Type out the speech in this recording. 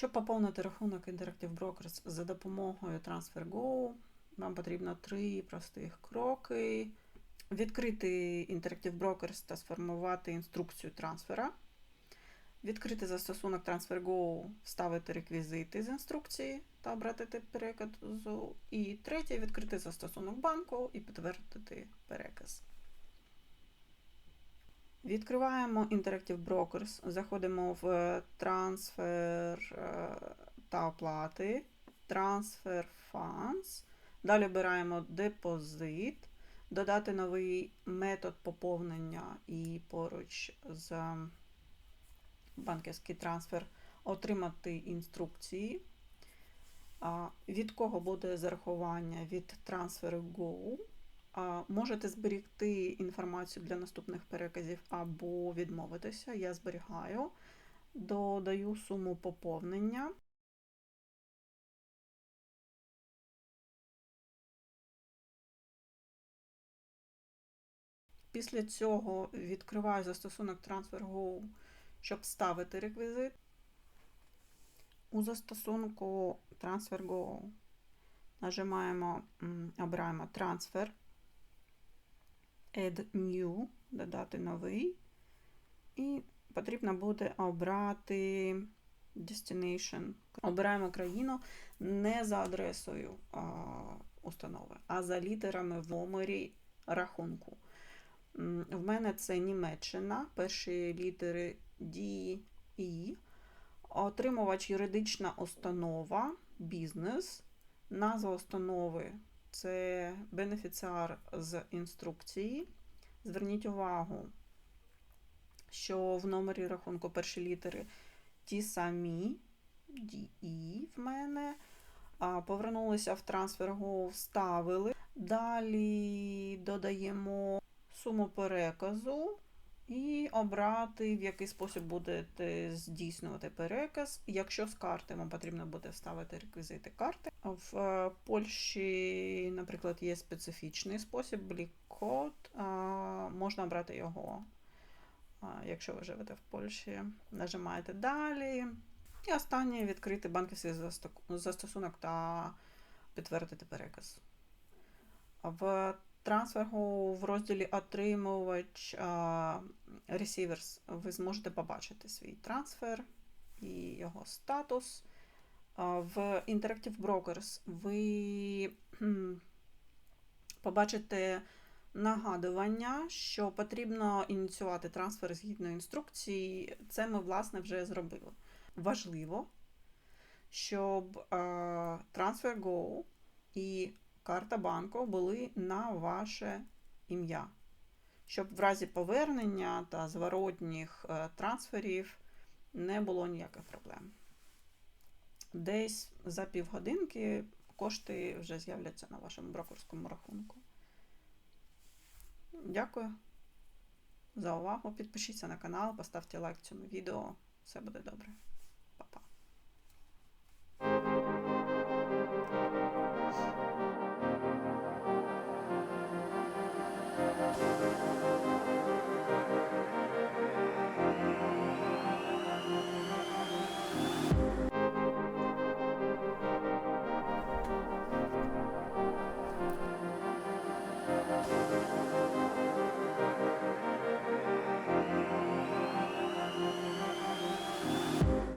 Щоб поповнити рахунок Interactive Brokers за допомогою TransferGo, вам потрібно три простих кроки. Відкрити Interactive Brokers та сформувати інструкцію трансфера. Відкрити застосунок TransferGo, вставити реквізити з інструкції та обрати переказу. І третє відкрити застосунок банку і підтвердити переказ. Відкриваємо Interactive Brokers, заходимо в трансфер е, та оплати, Transfer Funds. Далі обираємо депозит, додати новий метод поповнення і поруч з банківський трансфер отримати інструкції. Від кого буде зарахування від трансферу Go. Можете зберігти інформацію для наступних переказів або відмовитися. Я зберігаю, додаю суму поповнення. Після цього відкриваю застосунок TransferGo, щоб вставити реквізит. У застосунку TransferGo нажимаємо, обираємо Transfer, Add New, додати новий. І потрібно буде обрати Destination. Обираємо країну не за адресою а, установи, а за літерами в номері рахунку. В мене це Німеччина, перші літери D, E. Отримувач юридична установа, бізнес. Назва установи це бенефіціар з інструкції. Зверніть увагу, що в номері рахунку перші літери ті самі, DE в мене. Повернулися в TransferGo, вставили. Далі додаємо суму переказу і обрати, в який спосіб будете здійснювати переказ. Якщо з карти вам потрібно буде вставити реквізити карти. В е, Польщі, наприклад, є специфічний спосіб блік-код. Можна обрати його, якщо ви живете в Польщі. Нажимаєте далі. І останнє відкрити банківський застосунок та підтвердити переказ. В трансфергу в розділі Отримувач Receivers ви зможете побачити свій трансфер і його статус. В Interactive Brokers ви побачите нагадування, що потрібно ініціювати трансфер згідно інструкції. Це ми, власне, вже зробили. Важливо, щоб TransferGo і карта банку були на ваше ім'я, щоб в разі повернення та зворотніх е, трансферів не було ніяких проблем. Десь за півгодинки кошти вже з'являться на вашому брокерському рахунку. Дякую за увагу. Підпишіться на канал, поставте лайк цьому відео. Все буде добре.